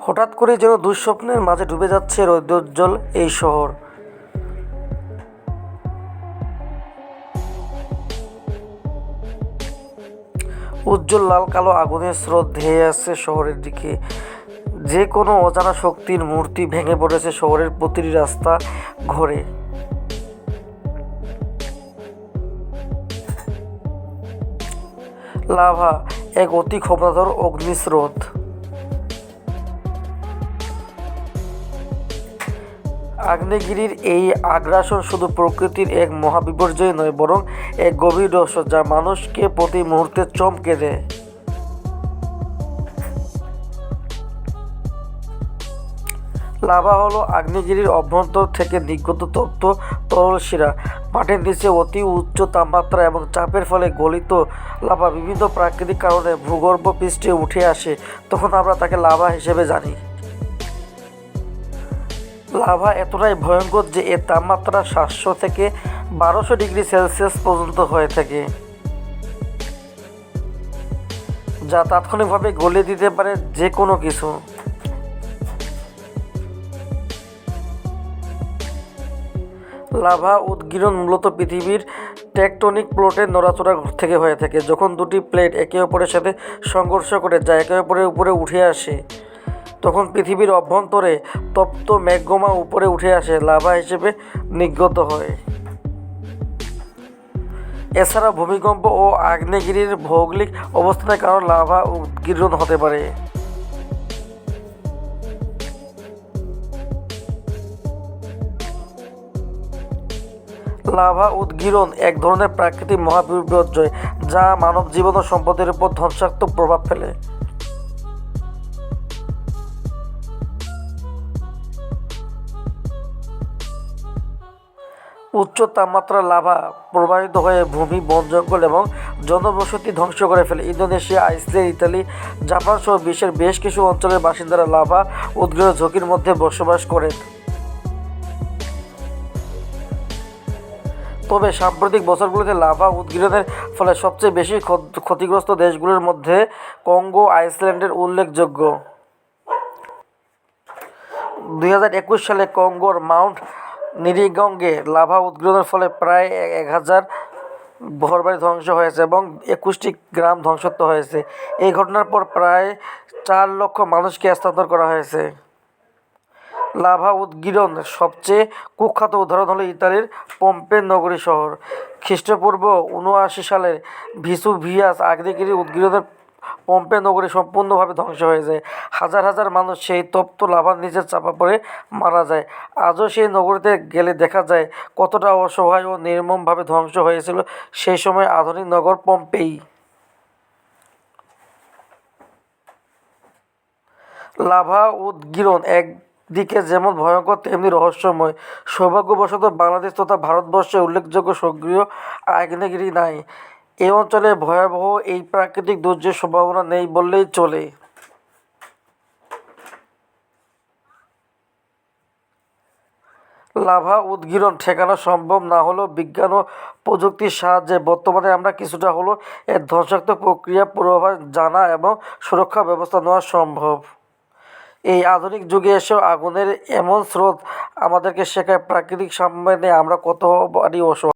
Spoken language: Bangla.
হঠাৎ করে যেন দুঃস্বপ্নের মাঝে ডুবে যাচ্ছে রৌদ্রোজ্জ্বল এই শহর। উজ্জ্বল লাল কালো আগুনের স্রোত ধেয়ে আসছে শহরের দিকে। যে কোনো অজানা শক্তির মূর্তি ভেঙে পড়েছে শহরের প্রতিটি রাস্তা ঘরে। লাভা, এক অতি ক্ষমতাধর অগ্নিস্রোত। আগ্নেয়গিরির এই আগ্রাসন শুধু প্রকৃতির এক মহাবিপর্যয় নয়, বরং এক গভীর রহস্য যা মানুষকে প্রতি মুহূর্তে চমকে দেয়। লাভা হলো আগ্নেয়গিরির অভ্যন্তর থেকে নির্গত তপ্ত তরল শিরা মাটির নিচে অতি উচ্চ তাপমাত্রা এবং চাপের ফলে গলিত লাভা বিভিন্ন প্রাকৃতিক কারণে ভূগর্ভ পৃষ্ঠে উঠে আসে, তখন আমরা তাকে লাভা হিসেবে জানি। লাভা এতটাই ভয়ঙ্কর যে এর তাপমাত্রা সাতশো থেকে বারোশো ডিগ্রি সেলসিয়াস পর্যন্ত হয়ে থাকে। যা তাৎক্ষণিকভাবে গলিয়ে দিতে পারে যে কোনো কিছু। লাভা উদ্গীরণ মূলত পৃথিবীর টেকটনিক প্লেটের নড়াচড়া থেকে হয়ে থাকে, যখন দুটি প্লেট একে অপরের সাথে সংঘর্ষ করে যা একে অপরের উপরে উঠে আসে। তখন পৃথিবীর অভ্যন্তরে তপ্ত ম্যাগমা উপরে উঠে আসে, লাভা হিসেবে নির্গত হয়। এছাড়া ভূমিকম্প ও আগ্নেয়গিরির ভৌগোলিক অবস্থানের কারণে লাভা উদ্গীরণ হতে পারে। লাভা উদ্গীরণ এক ধরনের প্রাকৃতিক মহাবিপর্যয় যা মানব জীবন ও সম্পদের উপর ধ্বংসাত্মক প্রভাব ফেলে। উচ্চ তাপমাত্রা লাভা প্রবাহিত হয়ে ভূমি, বন, জঙ্গল এবং জনবসতি ধ্বংস করে ফেলে। ইন্দোনেশিয়া, আইসল্যান্ড, ইতালি জাপান সহ বিশ্বের বেশ কিছু অঞ্চলের বাসিন্দারা লাভা উদ্গীরণ ঝুঁকির মধ্যে বসবাস করেন। তবে সাম্প্রতিক বছরগুলোতে লাভা উদ্গীরণের ফলে সবচেয়ে বেশি ক্ষত- ক্ষতিগ্রস্ত দেশগুলোর মধ্যে কঙ্গো, আইসল্যান্ডের উল্লেখযোগ্য। দু হাজার একুশ সালে কঙ্গোর মাউন্ট নিরিগঙ্গে লাভা উদ্গীরণের ফলে প্রায় এক হাজার ঘরবাড়ি ধ্বংস হয়েছে এবং একুশটি গ্রাম ধ্বংসত্ব হয়েছে। এই ঘটনার পর প্রায় চার লক্ষ মানুষকে স্থানান্তর করা হয়েছে। লাভা উদ্গীরণ সবচেয়ে কুখ্যাত উদাহরণ হলো ইতালির পম্পেন নগরী শহর। খ্রিস্টপূর্ব উনআশি সালের ভিসুভিয়াস আগ্নেয়গিরি উদ্গীরণের পম্পে নগরী সম্পূর্ণভাবে ধ্বংস হয়ে যায় হাজার হাজার মানুষ সেই তপ্ত লাভার নিচে চাপা পড়ে মারা যায়। আজও সেই নগরীতে গেলে দেখা যায় কতটা অসহায় ও নির্মমভাবে ধ্বংস হয়েছিল সেই সময় আধুনিক নগর পম্পেই। লাভা উদ্গীরণ একদিকে যেমন ভয়ঙ্কর, তেমনি রহস্যময়। সৌভাগ্যবশত বাংলাদেশ তথা ভারতবর্ষে উল্লেখযোগ্য সক্রিয় আগ্নেয়গিরি নাই। এ অঞ্চলে ভয়াবহ এই প্রাকৃতিক দুর্যোগের সম্ভাবনা নেই বললেই চলে। লাভা উদ্গীরণ ঠেকানো সম্ভব না হলেও বিজ্ঞান ও প্রযুক্তির সাহায্যে বর্তমানে আমরা কিছুটা হলেও এর ধ্বংসাত্মক প্রক্রিয়া পূর্বাভাস জানা এবং সুরক্ষা ব্যবস্থা নেওয়া সম্ভব। এই আধুনিক যুগে এসেও আগুনের এমন স্রোত আমাদেরকে শেখায় প্রাকৃতিক সাম্যে আমরা কত অসহায়।